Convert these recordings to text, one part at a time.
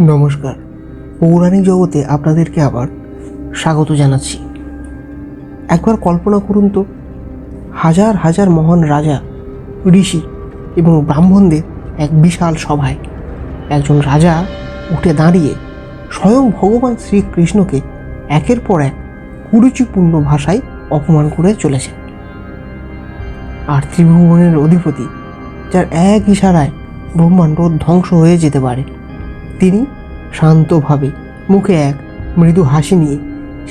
নমস্কার। পৌরাণিক জগতে আপনাদেরকে আবার স্বাগত জানাচ্ছি। একবার কল্পনা করুন তো, হাজার হাজার মহান রাজা, ঋষি এবং ব্রাহ্মণদের এক বিশাল সভায় একজন রাজা উঠে দাঁড়িয়ে স্বয়ং ভগবান শ্রীকৃষ্ণকে একের পর এক কুরুচিপূর্ণ ভাষায় অপমান করে চলেছেন। আর ত্রিভুবনের অধিপতি, যার এক ইশারায় ব্রহ্মাণ্ড ধ্বংস হয়ে যেতে পারে। তিনি শান্তভাবে মুখে এক মৃদু হাসি নিয়ে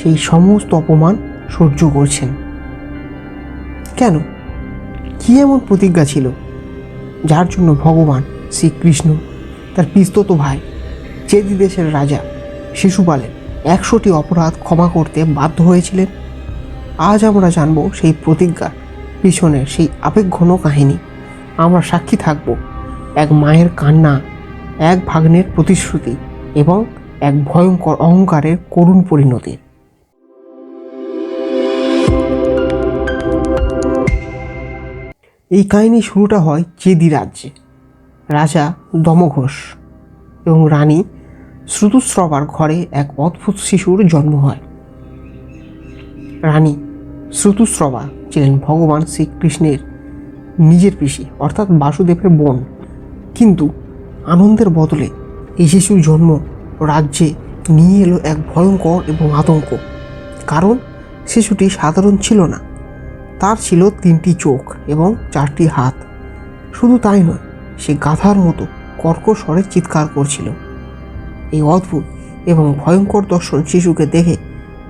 সেই সমস্ত অপমান সহ্য করছেন। কেন? কি এমন প্রতিজ্ঞা ছিল? যার জন্য ভগবান শ্রীকৃষ্ণ, তার পিস্তত ভাই, চেদি দেশের রাজা, শিশুপালের একশোটি অপরাধ ক্ষমা করতে বাধ্য হয়েছিলেন? আজ আমরা জানব সেই প্রতিজ্ঞার পিছনের সেই আবেগঘন কাহিনী। আমরা সাক্ষী থাকব এক মায়ের কান্না এক ভাগ্নের প্রতিশ্রুতি এবং এক ভয়ঙ্কর অহংকারের করুণ পরিণতি। এই কাহিনী শুরুটা হয় চেদি রাজ্যে। রাজা দমঘোষ এবং রানী শ্রুতুস্রবার ঘরে এক অদ্ভুত শিশুর জন্ম হয়। রানী শ্রুতুস্রবা ছিলেন ভগবান শ্রীকৃষ্ণের নিজের পিসি, অর্থাৎ বাসুদেবের বোন। কিন্তু আনন্দের বদলে এই শিশুর জন্ম রাজ্যে নিয়ে এলো এক ভয়ঙ্কর এবং আতঙ্ক। কারণ শিশুটি সাধারণ ছিল না। তার ছিল তিনটি চোখ এবং চারটি হাত। শুধু তাই নয়, সে গাধার মতো কর্কস্বরে চিৎকার করছিল। এই অদ্ভুত এবং ভয়ঙ্কর দর্শন শিশুকে দেখে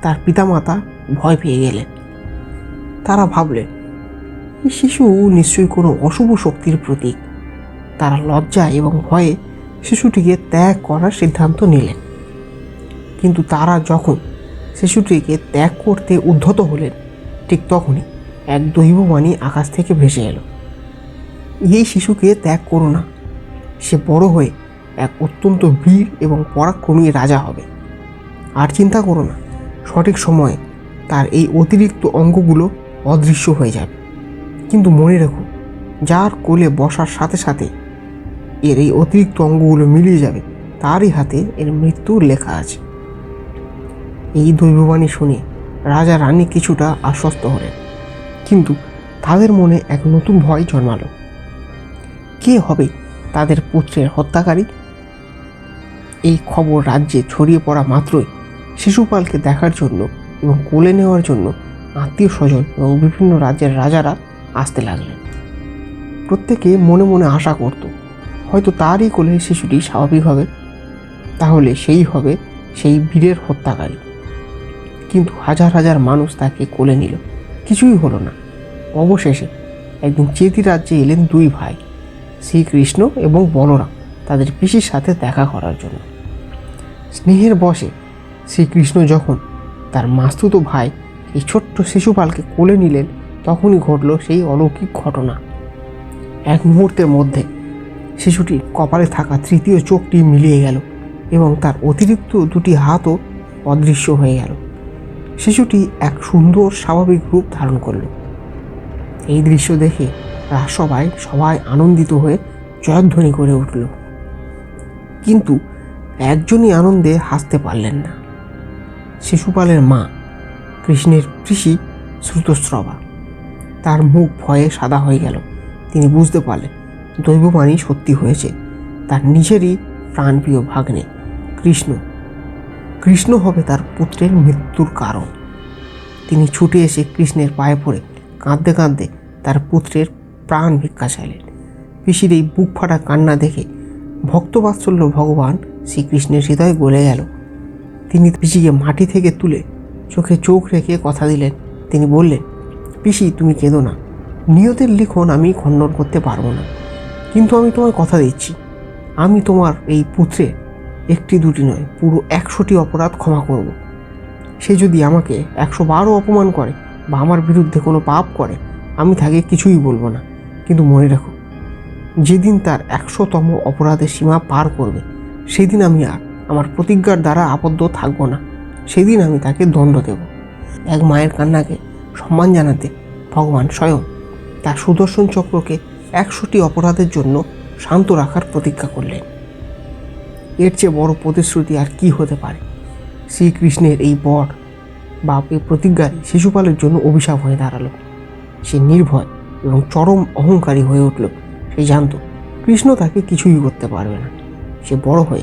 তার পিতামাতা ভয় পেয়ে গেলেন। তারা ভাবলেন, এই শিশু নিশ্চয়ই কোনো অশুভ শক্তির প্রতীক। তারা লজ্জা এবং ভয়ে শিশুটিকে ত্যাগ করার সিদ্ধান্ত নিলেন। কিন্তু তারা যখন শিশুটিকে ত্যাগ করতে উদ্ধত হলেন, ঠিক তখনই এক দৈববাণী আকাশ থেকে ভেসে এলো। এই শিশুকে ত্যাগ করো না, সে বড় হয়ে এক অত্যন্ত বীর এবং পরাক্রমী রাজা হবে। আর চিন্তা করো না, সঠিক সময়ে তার এই অতিরিক্ত অঙ্গগুলো অদৃশ্য হয়ে যাবে। কিন্তু মনে রেখো, যার কোলে বসার সাথে সাথে এর এই অতিরিক্ত অঙ্গগুলো মিলিয়ে যাবে। তারই হাতে এর মৃত্যুর লেখা আছে। এই দৈববাণী শুনে রাজা রানী কিছুটা আশ্বস্ত হলেন। কিন্তু তাদের মনে এক নতুন ভয় জন্মালো। কে হবে তাদের পুত্রের হত্যাকারী? এই খবর রাজ্যে ছড়িয়ে পড়া মাত্রই শিশুপালকে দেখার জন্য এবং কোলে নেওয়ার জন্য আত্মীয় স্বজন এবং বিভিন্ন রাজ্যের রাজারা আসতে লাগলেন। প্রত্যেকে মনে মনে আশা করত হয়তো তারই কোলে শিশুটি স্বাভাবিক হবে। তাহলে সেই হবে সেই বীরের হত্যাকারী। কিন্তু হাজার হাজার মানুষ তাকে কোলে নিল। কিছুই হলো না। অবশেষে একদিন চেতি রাজ্যে এলেন দুই ভাই, শ্রীকৃষ্ণ এবং বলরাম, তাদের পিসির সাথে দেখা করার জন্য। স্নেহের বসে শ্রীকৃষ্ণ যখন তার মাস্তুত ভাই এই ছোট্ট শিশুপালকে কোলে নিলেন, তখনই ঘটল সেই অলৌকিক ঘটনা। এক মুহূর্তের মধ্যে শিশুটির কপালে থাকা তৃতীয় চোখটি মিলিয়ে গেল এবং তার অতিরিক্ত দুটি হাতও অদৃশ্য হয়ে গেল। শিশুটি এক সুন্দর স্বাভাবিক রূপ ধারণ করল। এই দৃশ্য দেখে রাজসভায় সবাই আনন্দিত হয়ে জয়ধ্বনি করে উঠল। কিন্তু একজনই আনন্দে হাসতে পারলেন না। শিশুপালের মা, কৃষ্ণের কৃষি শ্রুতস্রবা তার মুখ ভয়ে সাদা হয়ে গেল। তিনি বুঝতে পারলেন দৈববাণী সত্যি হয়েছে। তার নিজেরই প্রাণপ্রিয় ভাগ্নে, কৃষ্ণ। কৃষ্ণ হবে তার পুত্রের মৃত্যুর কারণ। তিনি ছুটে এসে কৃষ্ণের পায়ে পড়ে কাঁদতে কাঁদতে তার পুত্রের প্রাণ ভিক্ষা চাইলেন। পিসির এই বুক ফাটা কান্না দেখে ভক্তবাৎসল্য ভগবান শ্রীকৃষ্ণের হৃদয় গলে গেল। তিনি পিসিকে মাটি থেকে তুলে চোখে চোখ রেখে কথা দিলেন। তিনি বললেন, পিসি, তুমি কেঁদো না। নিয়তের লিখন আমি খণ্ডন করতে পারব না। কিন্তু আমি তোমায় কথা দিচ্ছি। আমি তোমার এই পুত্রে একটি দুটি নয়, পুরো একশোটি অপরাধ ক্ষমা করব। সে যদি আমাকে একশো বারো অপমান করে বা আমার বিরুদ্ধে কোনো পাপ করে, আমি তাকে কিছুই বলব না। কিন্তু মনে রাখো, যেদিন তার একশোতম অপরাধের সীমা পার করবে, সেদিন আমি আর আমার প্রতিজ্ঞার দ্বারা আবদ্ধ থাকব না। সেদিন আমি তাকে দণ্ড দেব। এক মায়ের কান্নাকে সম্মান জানাতে ভগবান স্বয়ং তার সুদর্শন চক্রকে একশোটি অপরাধের জন্য শান্ত রাখার প্রতিজ্ঞা করলেন। এর চেয়ে বড় প্রতিশ্রুতি আর কি হতে পারে? শ্রীকৃষ্ণের এই বর বা এই প্রতিজ্ঞারই শিশুপালের জন্য অভিশাপ হয়ে দাঁড়াল। সে নির্ভয় এবং চরম অহংকারী হয়ে উঠল। সে জানতো, কৃষ্ণ তাকে কিছুই করতে পারবে না। সে বড় হয়ে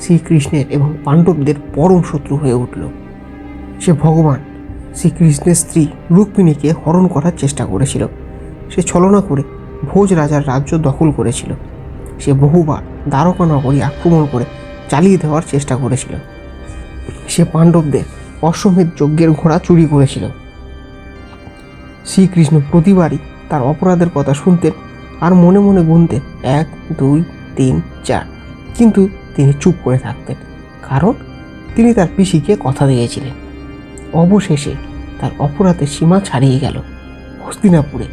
শ্রীকৃষ্ণের এবং পাণ্ডবদের পরম শত্রু হয়ে উঠল। সে ভগবান শ্রীকৃষ্ণের স্ত্রী রুক্মিণীকে হরণ করার চেষ্টা করেছিল। সে ছলনা করে ভোজ রাজার রাজ্য দখল করেছিল। সে বহুবার দ্বারকা নগরী আক্রমণ করে চালিয়ে দেওয়ার চেষ্টা করেছিল। সে পাণ্ডবদের অশ্বমেধ যজ্ঞের ঘোড়া চুরি করেছিল। শ্রীকৃষ্ণ প্রতিবারই তার অপরাধের কথা শুনতেন আর মনে মনে গুনতেন, এক, দুই, তিন, চার। কিন্তু তিনি চুপ করে থাকতেন, কারণ তিনি তার পিসিকে কথা দিয়েছিলেন। অবশেষে তার অপরাধের সীমা ছাড়িয়ে গেল হস্তিনাপুরে।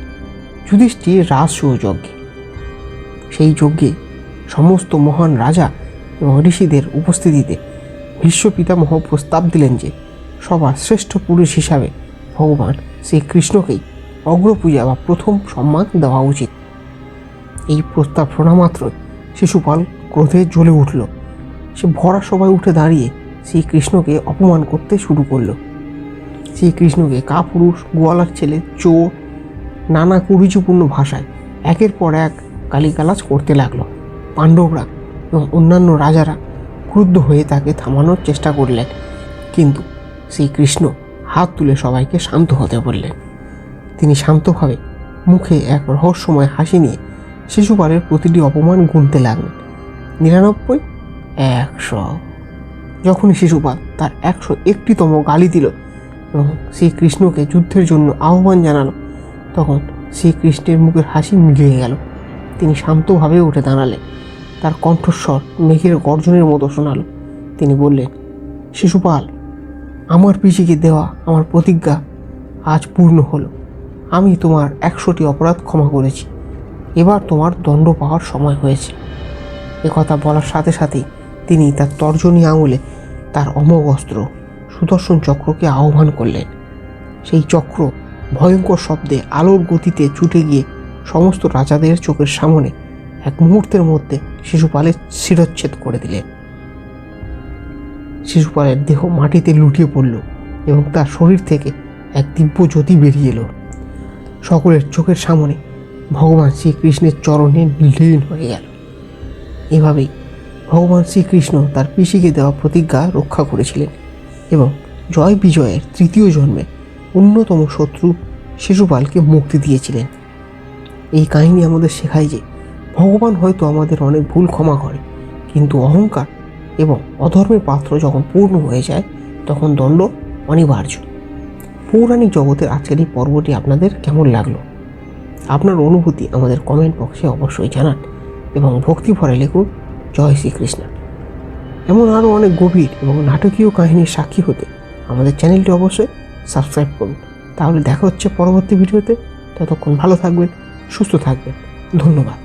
যুধিষ্ঠির রাজসূয় যজ্ঞে। সেই যজ্ঞে সমস্ত মহান রাজা এবং ঋষিদের উপস্থিতিতে ভীষ্ম পিতামহ প্রস্তাব দিলেন যে, সবার শ্রেষ্ঠ পুরুষ হিসাবে ভগবান শ্রীকৃষ্ণকেই অগ্রপূজা বা প্রথম সম্মান দেওয়া উচিত। এই প্রস্তাব শোনা মাত্র শিশুপাল ক্রোধে জ্বলে উঠল। সে ভরা সবাই উঠে দাঁড়িয়ে শ্রীকৃষ্ণকে অপমান করতে শুরু করল। শ্রীকৃষ্ণকে কাপুরুষ, গোয়ালার ছেলে, চোর নানা কুরুচিপূর্ণ ভাষায় একের পর এক গালিগালাজ করতে লাগল। পাণ্ডবরা এবং অন্যান্য রাজারা ক্রুদ্ধ হয়ে তাকে থামানোর চেষ্টা করলেন। কিন্তু শ্রীকৃষ্ণ হাত তুলে সবাইকে শান্ত হতে বললেন। তিনি শান্তভাবে মুখে এক রহস্যময় হাসি নিয়ে শিশুপালের প্রতিটি অপমান গুনতে লাগলেন। নিরানব্বই একশো। যখনই শিশুপাল তার একশো একটিতম গালি দিল এবং শ্রীকৃষ্ণকে যুদ্ধের জন্য আহ্বান জানালো তখন শ্রীকৃষ্ণের মুখের হাসি মিলিয়ে গেল। তিনি শান্তভাবে উঠে দাঁড়ালেন। তার কণ্ঠস্বর মেঘের গর্জনের মতো শোনালো। তিনি বললেন, শিশুপাল, আমার পিসিকে দেওয়া আমার প্রতিজ্ঞা আজ পূর্ণ হলো। আমি তোমার একশোটি অপরাধ ক্ষমা করেছি। এবার তোমার দণ্ড পাওয়ার সময় হয়েছে। কথা বলার সাথে সাথেই তিনি তার তর্জনী আঙুলে তার অমোঘ অস্ত্র সুদর্শন চক্রকে আহ্বান করলেন। সেই চক্র ভয়ঙ্কর শব্দে আলোর গতিতে ছুটে গিয়ে সমস্ত রাজাদের চোখের সামনে এক মুহূর্তের মধ্যে শিশুপালের শিরচ্ছেদ করে দিলেন শিশুপালের দেহ মাটিতে লুটিয়ে পড়ল এবং তার শরীর থেকে এক দিব্য জ্যোতি বেরিয়ে এলো। সকলের চোখের সামনে ভগবান শ্রীকৃষ্ণের চরণে লীন হয়ে গেল। এভাবেই ভগবান শ্রীকৃষ্ণ তার পিসিকে দেওয়া প্রতিজ্ঞা রক্ষা করেছিলেন এবং জয় বিজয়ের তৃতীয় জন্মে অন্যতম শত্রু শিশুপালকে মুক্তি দিয়েছিলেন। এই কাহিনী আমাদের শেখায় যে ভগবান হয়তো আমাদের অনেক ভুল ক্ষমা করে, কিন্তু অহংকার এবং অধর্মের পাত্র যখন পূর্ণ হয়ে যায়, তখন দণ্ড অনিবার্য। পৌরাণিক জগতের আজকের এই পর্বটি আপনাদের কেমন লাগল? আপনার অনুভূতি আমাদের কমেন্ট বক্সে অবশ্যই জানান এবং ভক্তি ভরে লিখুন, জয় শ্রীকৃষ্ণ। এমন আরও অনেক গভীর এবং নাটকীয় কাহিনীর সাক্ষী হতে আমাদের চ্যানেলটি অবশ্যই সাবস্ক্রাইব করুন। তাহলে দেখা হচ্ছে পরবর্তী ভিডিওতে। ততক্ষণ ভালো থাকবেন সুস্থ থাকবেন। ধন্যবাদ।